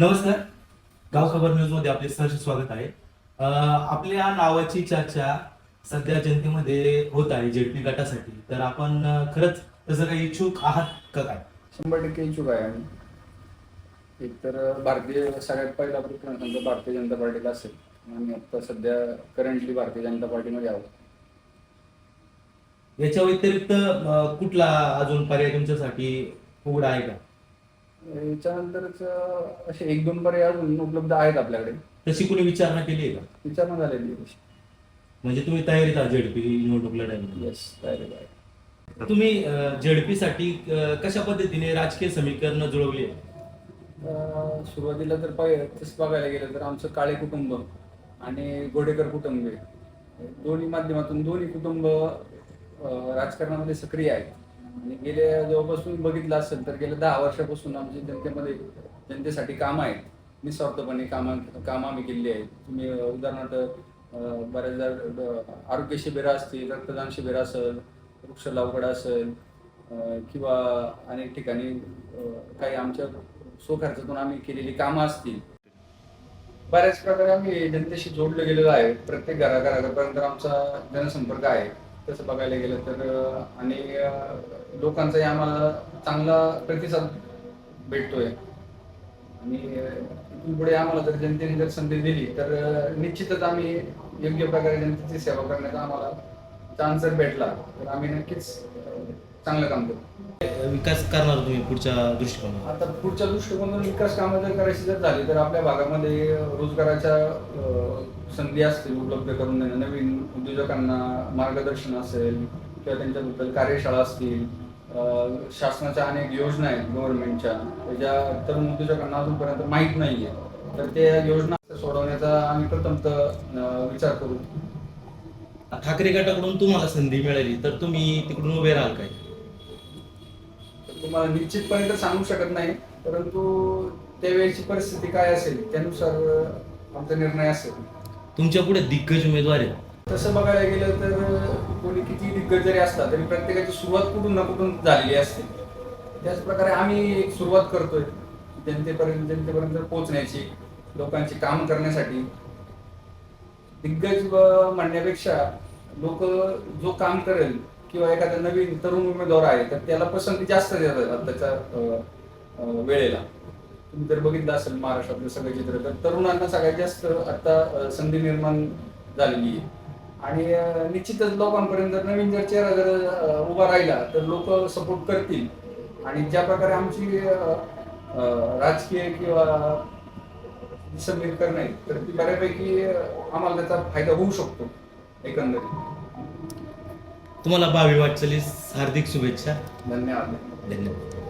नमस्कार. गाव खबर न्यूजमध्ये आपले सहर्ष स्वागत आहे. आपल्या नावाची चर्चा सध्या जनतेमध्ये होत आहे जेडपी गटासाठी. तर आपण खरंच तसं काही इच्छुक आहात का काय? शंभर टक्के इच्छुक आहे आम्ही. एक तर भारतीय सगळ्यात पहिला प्रेफरन्स आमचा भारतीय जनता पार्टीला असेल. आम्ही आता सध्या करंटली भारतीय जनता पार्टीमध्ये आहोत. याच्या व्यतिरिक्त कुठला अजून पर्याय तुमच्यासाठी उघडा आहे का? याच्यानंतरच असे एक दोन पर्याय अजून उपलब्ध आहेत आपल्याकडे. तशी कुणी विचारणा केली आहे का? विचारणा झालेली आहे. म्हणजे तुम्ही तयारीत आहात जेडपी निवडणूक लढायला येस तयारी आहे. तुम्ही जेडपी साठी अं, कशा पद्धतीने राजकीय समीकरण जुळवली आहे अं, सुरुवातीला तर पाहिजे तसं बघायला गेलं तर आमचं काळे कुटुंब आणि गोडेकर कुटुंब. आहे. दोन्ही माध्यमातून दोन्ही कुटुंब अं, राजकारणामध्ये सक्रिय आहेत. आणि गेल्या जेव्हापासून बघितलं असेल तर गेल्या दहा वर्षापासून आमच्या जनतेमध्ये जनतेसाठी कामं आहेत. निस्वार्थपणे कामं कामं आम्ही केलेली आहेत तुम्ही उदाहरणार्थ बऱ्याचदा आरोग्य शिबिरं असतील रक्तदान शिबिर असेल वृक्ष लावगड असेल किंवा अनेक ठिकाणी काही आमच्या स्वखर्चातून आम्ही केलेली कामं असतील. बऱ्याच प्रकारे आम्ही जनतेशी जोडलं गेलेलो आहे. प्रत्येक घराघरापर्यंत आमचा जनसंपर्क आहे. तसं बघायला गेलं तर आणि लोकांचाही आम्हाला चांगला प्रतिसाद भेटतोय. आणि इथून पुढे आम्हाला जर जनतेने जर संधी दिली तर निश्चितच आम्ही योग्य प्रकारे जनतेची सेवा करण्याचा आम्हाला चान्स जर भेटला तर आम्ही नक्कीच चांगलं काम करू. विकास करणार तुम्ही पुढच्या दृष्टिकोनात आता पुढच्या दृष्टिकोनातून विकास कामं जर करायची जर झाली तर आपल्या भागामध्ये रोजगाराच्या संधी असतील उपलब्ध करून देणं नवीन उद्योजकांना मार्गदर्शन असेल किंवा त्यांच्याबद्दल कार्यशाळा असतील शासनाच्या अनेक योजना आहेत गव्हर्नमेंटच्या ज्या तरुण उद्योजकांना अजूनपर्यंत माहीत नाहीये. तर त्या योजना सोडवण्याचा आम्ही प्रथमतः विचार करू. ठाकरे गटाकडून तुम्हाला संधी मिळाली तर तुम्ही तिकडून उभे राहाल काय? तुम्हाला निश्चितपणे तर सांगू शकत नाही परंतु त्यावेळेची परिस्थिती काय असेल त्यानुसार आमचा निर्णय असेल. तुमच्यापुढे दिग्गज उमेदवार आहेत. तसं बघायला गेलं तर कोणी किती दिग्गज जरी असतात तरी प्रत्येकाची सुरुवात कुठून ना कुठून झालेली असते. त्याच प्रकारे आम्ही एक सुरुवात करतोय जनतेपर्यंत जनतेपर्यंत पोहोचण्याची लोकांची काम करण्यासाठी. दिग्गज म्हणण्यापेक्षा लोक जो काम करेल किंवा एखादा नवीन तरुण उमेदवार आहे तर त्याला पसंती जास्त देतात आताच्या वेळेला. तुम्ही जर बघितलं असेल महाराष्ट्रातलं सगळं चित्र तर तरुणांना सगळ्यात जास्त आता संधी निर्माण झालेली आहे. आणि निश्चितच लोकांपर्यंत जर नवीन जर चेहरा जर उभा राहिला तर लोक सपोर्ट करतील. आणि ज्या प्रकारे आमची राजकीय किंवा समीकरण आहे तर ती बऱ्यापैकी आम्हाला त्याचा फायदा होऊ शकतो एकंदरीत. तुम्हाला भावी वाटचालीस हार्दिक शुभेच्छा. धन्यवाद. धन्यवाद.